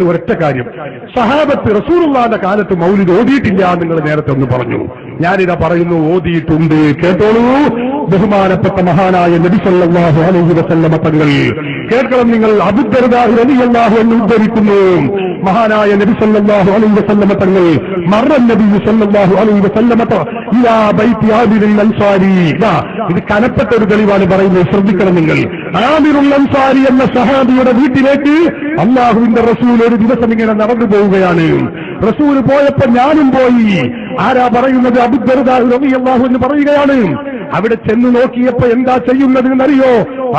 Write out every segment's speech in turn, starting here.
ഒരൊറ്റ കാര്യം. സഹാബത്ത് റസൂറുള്ളാന്റെ കാലത്ത് മൗലിദ് ഓതിയിട്ടില്ല നിങ്ങൾ നേരത്തെ ഒന്ന് പറഞ്ഞു. ഞാനിതാ പറയുന്നു ഓതിയിട്ടുണ്ട്. കേട്ടോളൂ. ബഹുമാനപ്പെട്ട മഹാനായ നബി സല്ലല്ലാഹു അലൈഹി വസല്ലമ തങ്ങൾ. കേൾക്കണം നിങ്ങൾ. അബുദ്ധരുതാഹു അലി അള്ളാഹു എന്ന് ഉദ്ധരിക്കുന്നു. മഹാനായ നബി സല്ലല്ലാഹു അലൈഹി വസല്ലമ തങ്ങൾ മറ നബി സല്ലല്ലാഹു അലൈഹി വസല്ലമ ഇലാ ബൈത്തി ആബിദിൽ അൻസാരി. ഇതാ കനപ്പെട്ട ഒരു തെളിവാണ് പറയുന്നത് ശ്രദ്ധിക്കണം നിങ്ങൾ. ആമിറുൽ അൻസാരി എന്ന സഹാബിയുടെ വീട്ടിലേക്ക് അള്ളാഹുവിന്റെ റസൂൽ ഒരു ദിവസം ഇങ്ങനെ നടന്നു പോവുകയാണ്. റസൂൽ പോയപ്പോ ഞാനും പോയി. ആരാ പറയുന്നത്? അബുദ്ദർദാഹു എന്ന് പറയുകയാണ്. അവിടെ ചെന്ന് നോക്കിയപ്പോ എന്താ ചെയ്യുന്നത് എന്നറിയോ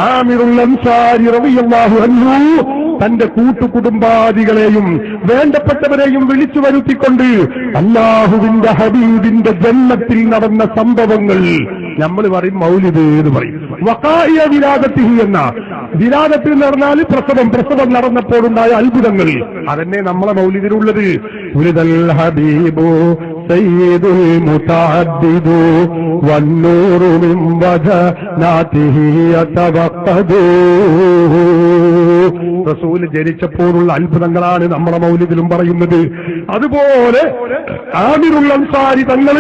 ആമിറുൽ അൻസാരി റളിയല്ലാഹു അൻഹു തന്റെ കൂട്ടുകുടുംബാദികളെയും വേണ്ടപ്പെട്ടവരെയും വിളിച്ചു വരുത്തിക്കൊണ്ട് അള്ളാഹുവിന്റെ ഹബീബിന്റെ ജന്മത്തിൽ നടന്ന സംഭവങ്ങൾ നമ്മൾ പറയും മൗലിദ് എന്ന് പറയും. വക്കായ വിരാഗത്തി എന്ന. വിരാഗത്തിൽ നടന്നാൽ പ്രസവം പ്രസവം നടന്നപ്പോഴുണ്ടായ അത്ഭുതങ്ങൾ. അതന്നെ നമ്മളെ മൗലിദിനുള്ളത്. ഉലിതൽ ഹബീബു വന്നൂറു മിൻ വജനാതിഹി യതവഖദു റസൂൽ ജനിച്ചപ്പോഴുള്ള അത്ഭുതങ്ങളാണ് നമ്മുടെ മൗലിദിലും പറയുന്നത്. അതുപോലെ ആമിറുൽ അൻസാരി തങ്ങൾ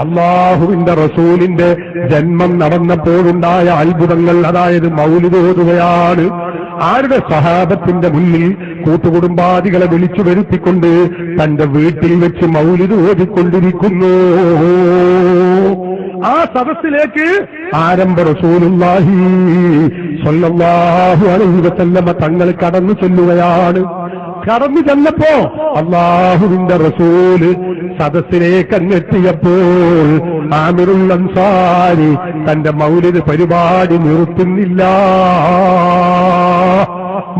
അള്ളാഹുവിന്റെ റസൂലിന്റെ ജന്മം നടന്നപ്പോഴുണ്ടായ അത്ഭുതങ്ങൾ അതായത് ഓതുകയാണ്. ആരുടെ സഹാബത്തിന്റെ മുന്നിൽ കൂട്ടുകുടുംബാദികളെ വിളിച്ചു വരുത്തിക്കൊണ്ട് തന്റെ വീട്ടിൽ വെച്ച് മൗലിദ് ഓതിക്കൊണ്ടിരിക്കുന്നു. ആ സദസ്സിലേക്ക് ആരംഭ വസല്ലമ തങ്ങൾ കടന്നു ചെല്ലുകയാണ്. കടന്നു ചെന്നപ്പോ അള്ളാഹുവിന്റെ റസൂൽ സദസ്സിലേക്ക് അങ്ങെത്തിയപ്പോൾ ആമിറുൽ അൻസാരി തന്റെ മൗലിദ് പരിപാടി നിർത്തുന്നില്ല.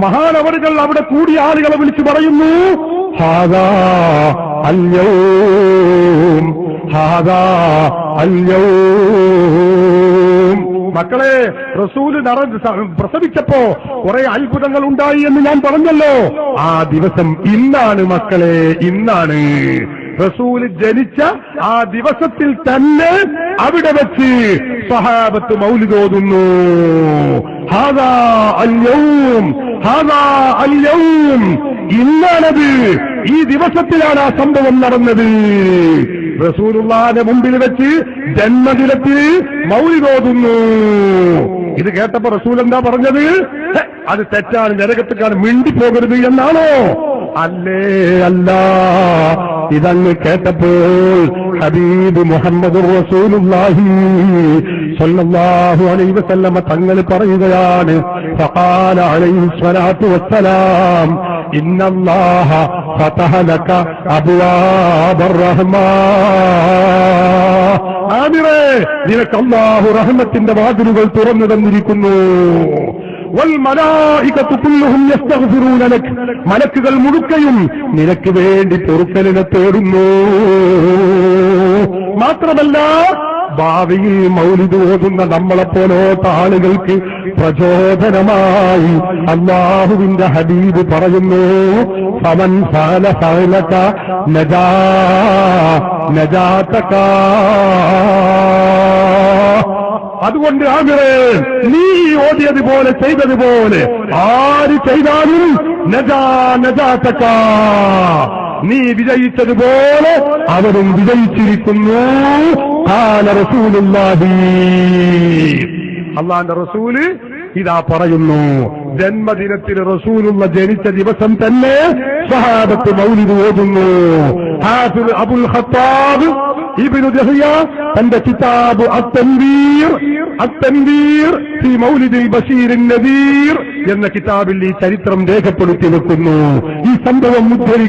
മഹാനവറുകൾ അവിടെ കൂടിയ ആളുകളെ വിളിച്ചു പറയുന്നു ഹാദാ അല്യവും ഹാദാ മക്കളെ റസൂൽ പ്രസവിച്ചപ്പോ കുറെ അത്ഭുതങ്ങൾ ഉണ്ടായി എന്ന് ഞാൻ പറഞ്ഞല്ലോ. ആ ദിവസം ഇന്നാണ് മക്കളെ ഇന്നാണ്. റസൂൽ ജനിച്ച ആ ദിവസത്തിൽ തന്നെ അവിടെ വെച്ച് സഹാബത്ത് മൗലിതോതുന്നു ഹാദാ ഹാദാ ഇന്നാണത് ഈ ദിവസത്തിലാണ് ആ സംഭവം നടന്നത്. റസൂലുള്ളാന്റെ മുമ്പിൽ വെച്ച് ജന്മദിനത്തിൽ മൗലിതോതുന്നു ഇത് കേട്ടപ്പോ റസൂൽ എന്താ പറഞ്ഞത്? അത് തെറ്റാണ് നരകത്തേക്കാണ് മിണ്ടിപ്പോകരുത് എന്നാണോ? അല്ലേ അല്ല. ഇതങ്ങ് കേട്ടപ്പോൾ ഹബീബ് മുഹമ്മദ് റസൂലുള്ളാഹി സല്ലല്ലാഹു അലൈഹി വസല്ലമ തങ്ങൾ പറയുകയാണ് ഫഖാല അലൈഹി സ്വലാത്തു വസ്സലാം ഇന്നല്ലാഹ ഫതഹ ലക അബ്വാബർ റഹ്മാൻ. ആമിറേ നിനക്ക് അല്ലാഹു റഹ്മത്തിന്റെ വാതിലുകൾ തുറന്നു തന്നിരിക്കുന്നു. മലക്കുകൾ മുഴുക്കയും നിനക്ക് വേണ്ടി പൊറുക്കലിനെ തേടുന്നു. മാത്രമല്ല ഭാവിയിൽ മൗലിദ് ഓതുന്ന നമ്മളെപ്പോലോത്ത ആളുകൾക്ക് പ്രചോദനമായി. അള്ളാഹുവിന്റെ ഹബീബ് പറയുന്നു സമൻ സാല ഫഅലക നജാ നജാതക. അതുകൊണ്ട് ആമിറേ നീ ഓടിയതുപോലെ ചെയ്തതുപോലെ ആര് ചെയ്താലും നജാ നജാതക. നീ വിജയിച്ചതുപോലെ അവരും വിജയിച്ചിരിക്കുന്നു. അള്ളാന്റെ റസൂൽ ഇതാ പറയുന്നു. ജന്മദിനത്തിൽ റസൂലുള്ള ജനിച്ച ദിവസം തന്നെ സഹാബത്ത് മൗലിദ് ഓതുന്നു. Hafiz Abul Khattab Ibn Dihya തന്റെ കിതാബ് അത്തൻവീർ അത്തൻവീർ ഫി മൗലിദിൽ ബഷീർ നദീർ എന്ന കിതാബിൽ ഈ ചരിത്രം രേഖപ്പെടുത്തി വെക്കുന്നു. ഈ സംഭവം ഉദ്ധരി